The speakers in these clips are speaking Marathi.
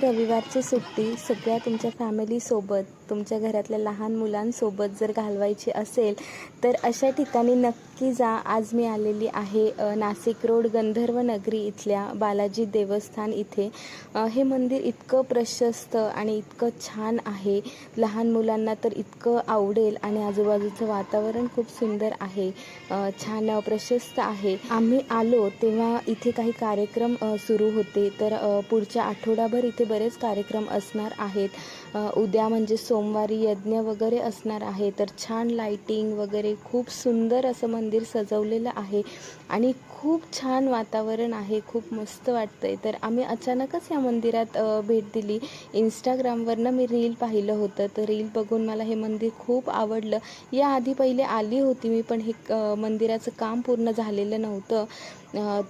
रविवारची सुट्टी सगळ्या तुमच्या फॅमिलीसोबत तुमच्या घरातल्या लहान मुलांसोबत जर घालवायची असेल तर अशा ठिकाणी नक्की जा. आज मी आलेली आहे नाशिक रोड गंधर्व नगरी इथल्या बालाजी देवस्थान इथे. हे मंदिर इतकं प्रशस्त आणि इतकं छान आहे. लहान मुलांना तर इतकं आवडेल आणि आजूबाजूचं वातावरण खूप सुंदर आहे. छान प्रशस्त आहे. आम्ही आलो तेव्हा इथे काही कार्यक्रम सुरू होते. तर पुढच्या आठवडाभर इथे बरेच कार्यक्रम असणार आहेत. उद्या म्हणजे सोमवारी यज्ञ वगैरे असणार आहे. तर छान लाईटिंग वगैरे खूप सुंदर असं मंदिर सजवलेलं आहे. आणि खूप छान वातावरण आहे खूप मस्त वाटतं आहे तर आम्ही अचानकच या मंदिरात भेट दिली. इंस्टाग्रामवरनं मी रील पाहिलं होतं. तर रील बघून मला हे मंदिर खूप आवडलं. याआधी पहिले आली होती मी पण हे मंदिराचं काम पूर्ण झालेलं नव्हतं.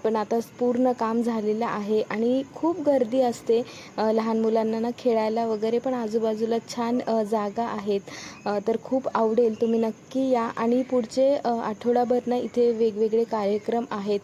पण आता पूर्ण काम झालेलं आहे आणि खूप गर्दी असते. लहान मुलांना ना खेळायला वगैरे पण आजूबाजूला छान जागा आहेत. तर खूप आवडेल. तुम्ही नक्की या. आणि पुढचे अ, आठवडाभर ना इथे वेगवेगळे कार्यक्रम आहेत.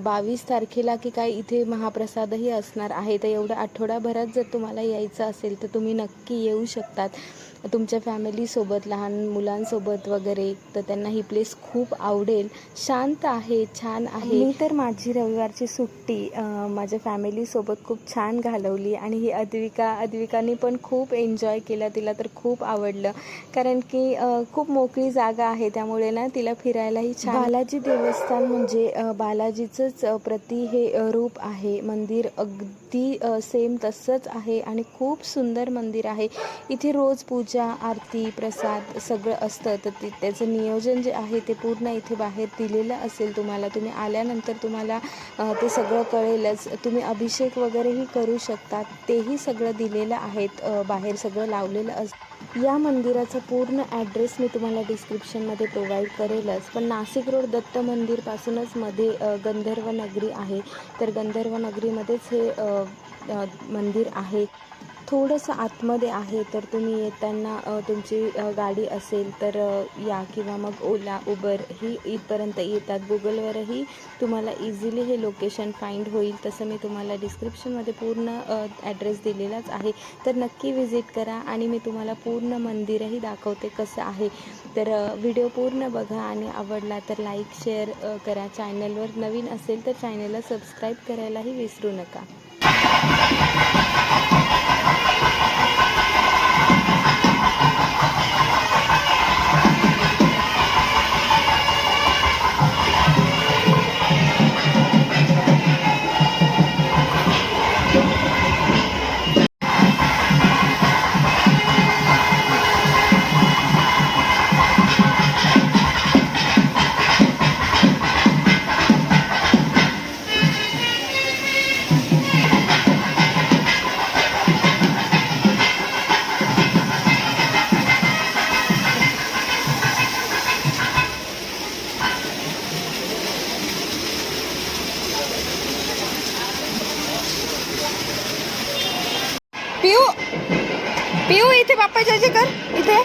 बावीस तारखेला की काय इथे महाप्रसादही असणार आहे. तर एवढ्या आठवडाभरात जर तुम्हाला यायचं असेल तर तुम्ही नक्की येऊ शकतात. तुमच्या फॅमिलीसोबत लहान मुलांसोबत वगैरे तर त्यांना ही प्लेस खूप आवडेल. शांत आहे छान आहे. मी तर माझी रविवारची सुट्टी माझ्या फॅमिलीसोबत खूप छान घालवली आणि ही अद्विका अद्विकाने पण खूप एन्जॉय केला तिला तर खूप आवडलं. कारण की खूप मोकळी जागा आहे त्यामुळे ना तिला फिरायलाही छान बालाजी देवस्थान म्हणजे अ, बालाजीचंच प्रति हे रूप आहे. मंदिर अगदी सेम तसंच आहे आणि खूप सुंदर मंदिर आहे. इथे रोज पूजा आरती प्रसाद सगळं असतं. तर ते त्याचं नियोजन जे आहे ते पूर्ण इथे बाहेर दिलेलं असेल तुम्हाला. तुम्ही आल्यानंतर तुम्हाला ते सगळं कळेलच. तुम्ही अभिषेक वगैरेही करू शकता. तेही सगळं दिलेलं आहेत बाहेर सगळं लावलेलं अस या मंदिराचा पूर्ण ॲड्रेस मी तुम्हाला डिस्क्रिप्शनमध्ये प्रोव्हाइड करेलच. पण नाशिक रोड दत्त मंदिरपासूनच मध्ये गण गंधर्व नगरी आहे. तर गंधर्व नगरीमध्येच हे मंदिर आहे. थोडंसं आतमध्ये आहे तर तुम्ही येताना तुमची गाडी असेल तर या किंवा मग ओला उबर ही इथपर्यंत येतात. गुगलवरही तुम्हाला इझिली हे लोकेशन फाईंड होईल. तसं मी तुम्हाला डिस्क्रिप्शनमध्ये पूर्ण ॲड्रेस दिलेलाच आहे. तर नक्की व्हिजिट करा आणि मी तुम्हाला पूर्ण मंदिरही दाखवते कसं आहे. तर व्हिडिओ पूर्ण बघा आणि आवडला तर लाईक शेअर करा. चॅनलवर नवीन असेल तर चॅनलला सबस्क्राईब करायलाही विसरू नका. पिऊ पिऊ इथे पापा जाजे कर इथे.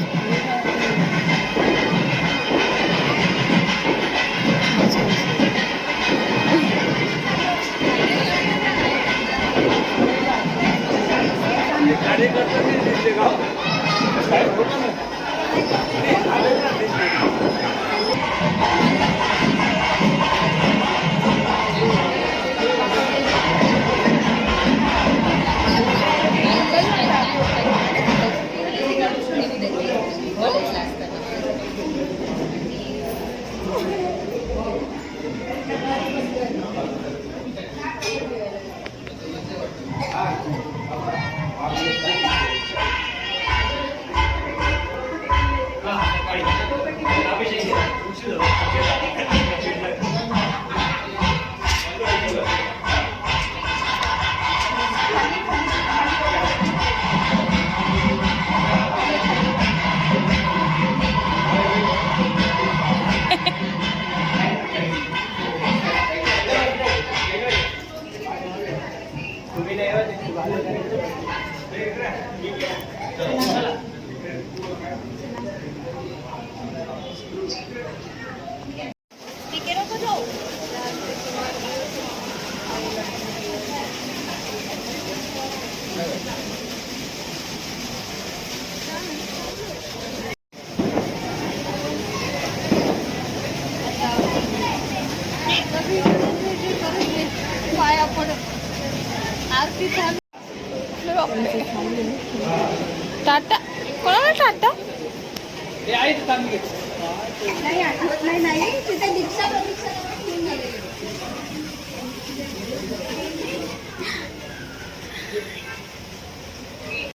पाया पड आरती चालू टाटा कोणाला टाटा नाही आठवत नाही नाही तिथे दीक्षा प्रतीक्षा